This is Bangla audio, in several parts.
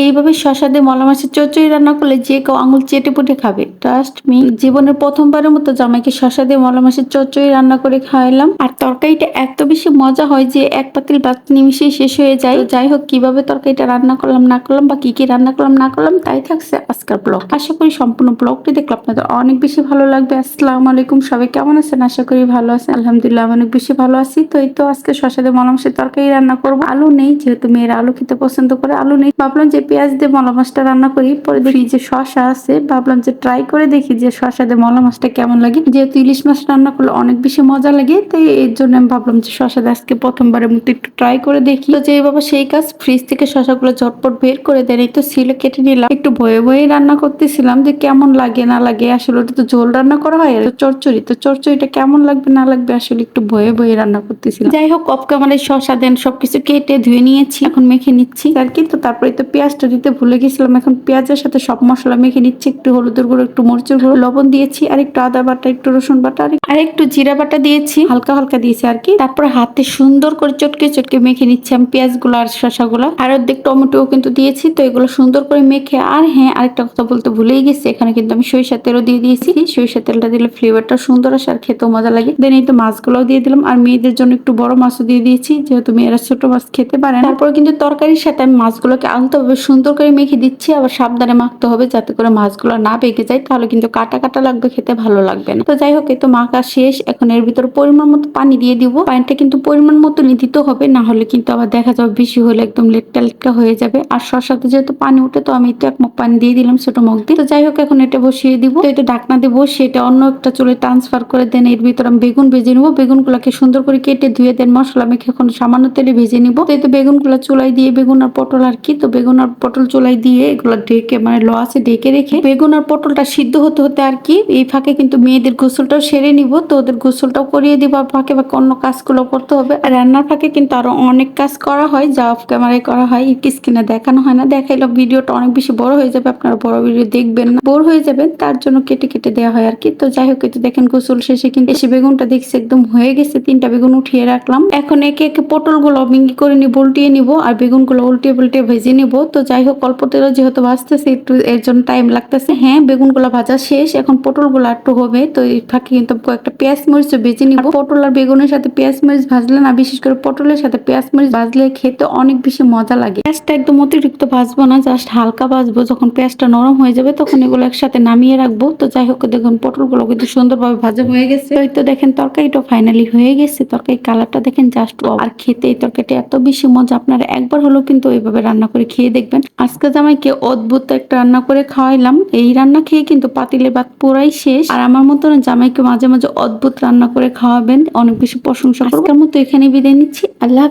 এইভাবে শশা দিয়ে মলা মাছের চচ্চড়ি রান্না করলে যে কেউ আঙুল চেটে পুটে খাবে। ট্রাস্ট মি জীবনের প্রথমবারের মতো জামাইকে শশা দিয়ে মলা মাছের চচ্চড়ি রান্না করে খাওয়াইলাম। আর তরকারিটা এত বেশি মজা হয় যে এক পাতিল ভাত নিমিশেই শেষ হয়ে যায়। যাই হোক, কীভাবে তরকারিটা রান্না করলাম, না করলাম বা কি কি রান্না করলাম, না করলাম, তাই থাকছে আজকের ব্লগ। আশা করি সম্পূর্ণ ব্লগটি দেখলে আপনাদের অনেক বেশি ভালো লাগবে। আসসালামু আলাইকুম, সবাই কেমন আছেন? আশা করি ভালো আছেন। আলহামদুলিল্লাহ অনেক বেশি ভালো আছি। তো এই তো আজকে শশা দিয়ে মলা মাছের তরকারি রান্না করব। আলু নেই, যেহেতু মেয়েরা আলু খেতে পছন্দ করে, আলু নেই। ভাবলাম যে পেঁয়াজ দিয়ে মলা মাছটা রান্না করি পরে দেখি যে শশা আছে ভাবলাম যে ট্রাই করে দেখি যে শশা দিয়ে মলা মাছটা কেমন লাগে। যেহেতু ইলিশ মাছ রান্না করলে অনেক বেশি মজা লাগে তাই এর জন্য আমি ভাবলাম যে শশা দিয়ে আজকে প্রথমবারের মতো একটু ট্রাই করে দেখি। তো যে বাবা সেই কাজ ফ্রিজ থেকে শশাগুলো ঝটপট বের করে দেন এই তো সিলে কেটে নিলাম। একটু ভয়ে ভয়ে রান্না করতেছিলাম যে কেমন লাগে না লাগে আসলে ওটা তো ঝোল রান্না করা হয় আর চচ্চড়ি তো চচ্চড়িটা কেমন লাগবে না লাগবে আসলে একটু ভয়ে ভয়ে রান্না করতেছিলাম। যাই হোক কপকা মানে শশা দেন সবকিছু কেটে ধুয়ে নিয়েছি এখন মেখে নিচ্ছি। আর কিন্তু তারপরে তো পেঁয়াজটা দিতে ভুলে গেছিলাম। এখন পেঁয়াজের সাথে সব মশলা মেখে নিচ্ছি। একটু হলুদের গুঁড়ো, একটু মরিচের গুঁড়ো, লবণ দিয়েছি, আর একটু আদা বাটা, একটু রসুন বাটা, আর- একটু জিরা বাটা দিয়েছি। হালকা হালকা দিয়েছি আর কি। তারপরে হাতে সুন্দর করে চটকে চটকে মেখে নিচ্ছি আমি পেঁয়াজগুলো আর শসাগুলো। আর অর্ধেক টমেটোও কিন্তু দিয়েছি, তো এগুলো সুন্দর করে মেখে, আর হ্যাঁ আরেকটা কথা বলতে ভুলেই গেছি, এখানে কিন্তু আমি সরিষার তেলও দিয়ে দিয়েছি। সরিষার তেলটা দিলে ফ্লেভারটা সুন্দর আসে আর খেতেও মজা লাগে। দেন এই তো মাছগুলোও দিয়ে দিলাম, আর মেয়েদের জন্য একটু বড় মাছও দিয়ে দিয়েছি, যেহেতু মেয়েরা ছোট মাছ খেতে পারে না। তারপরে কিন্তু তরকারির সাথে আমি মাছগুলোকে আলতোভাবে সুন্দর করে মেখে দিচ্ছি, আবার সাবধানে মাখতে হবে যাতে করে মাছগুলো না বেগে যায়, তাহলে কিন্তু কাটা কাটা লাগবে, খেতে ভালো লাগবে না। তো যাই হোক তো মাখা শেষ, এখন এর ভিতরে পরিমাণ মতো পানি দিয়ে দিব। পানিটা কিন্তু পরিমাণ মতো দিতে হবে, না হলে কিন্তু আবার দেখা যাবে বেশি হলে একদম লেটকা লেটকা হয়ে যাবে। আর শসাতে যেহেতু পানি উঠে তো আমি তো এক মগ পানি দিয়ে দিলাম ছোট মগ দিয়ে। তো যাই হোক, এখন এটা বসিয়ে দিব। তো এটা ঢাকনা দিয়ে বসিয়ে এটা অন্য একটা চুলে ট্রান্সফার করে দেন। এর ভিতরে আমি বেগুন ভেজে নিবো। বেগুনগুলোকে সুন্দর করে কেটে ধুয়ে দেন। মশলা মেখে এখন সামান্য তেলে ভেজে নিব। তো এই তো বেগুনগুলো চুলাই দিয়ে বেগুন আর পটল আর কি, তো বেগুন আর পটল চোলাই দিয়ে এগুলো ঢেকে মানে লো আছে ঢেকে রেখে বেগুন আর পটলটা সিদ্ধ হতে হতে আর কি এই ফাঁকে কিন্তু মেয়েদের গোসলটাও সেরে নিব। তো ওদের গোসলটাও করিয়ে দিব আর ফাঁকে বা অন্য কাজগুলো করতে হবে। আর রান্নার ফাঁকে কিন্তু আরও অনেক কাজ করা হয়, যা অফ ক্যামেরায় করা হয় স্ক্রিনে দেখানো হয় না। দেখাইলে ভিডিওটা অনেক বেশি বড় হয়ে যাবে, আপনারা বড় ভিডিও দেখবেন না। বোর হয়ে যাবেন তার জন্য কেটে কেটে দেওয়া হয় আর কি। তো যাই হোক, এই তো দেখেন গোসল শেষে কিন্তু এসে বেগুনটা দেখছি একদম হয়ে গেছে। তিনটা বেগুন উঠিয়ে রাখলাম। এখন একে একে পটলগুলো মিঙ্গি করে নিব, উল্টিয়ে নিব। আর বেগুনগুলো উল্টিয়ে উল্টিয়ে ভেজে নিব। তো যাই হোক, অল্প তেল যেহেতু ভাজতেছে, একটু এর জন্য টাইম লাগতেছে। হ্যাঁ বেগুনগুলো ভাজা শেষ। এখন পটলগুলো একটু হবে, তো এই ফাঁকে কিন্তু কয়েকটা পেঁয়াজ মরিচ ভেজে নিব। পটল আর বেগুনের সাথে পেঁয়াজ মরিচ ভাজলে না, বিশেষ করে পটলের সাথে পেঁয়াজ মরিচ ভাজলে খেতে অনেক বেশি মজা লাগে। পেঁয়াজটা একদম অতিরিক্ত ভাজবো না জাস্ট হালকা ভাজবো। যখন পেঁয়াজটা নরম হয়ে যাবে, তখন এগুলো একসাথে নামিয়ে রাখব। তো যাই হোক, দেখুন পটলগুলো কিন্তু সুন্দরভাবে ভাজা হয়ে গেছে। তো তো দেখেন, তরকারিটা ফাইনালি হয়ে গেছে। তরকারি কালারটা দেখেন জাস্ট আর খেতে এই তরকারিটা এত বেশি মজা, আপনারা একবার হলেও কিন্তু এইভাবে রান্না করে খেয়ে দেখবেন। আজকে জামাইকে অদ্ভুত একটা রান্না করে খাওয়াইলাম, এই রান্না খেয়ে কিন্তু পাতিলে ভাত পুরাই শেষ। আর আমার মতো না জামাইকে মাঝে মাঝে অদ্ভুত রান্না করে খাওয়াবেন, অনেক বেশি প্রশংসা করব। মতো এখানে বিদায় নিচ্ছি। আল্লাহ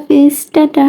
টাটা।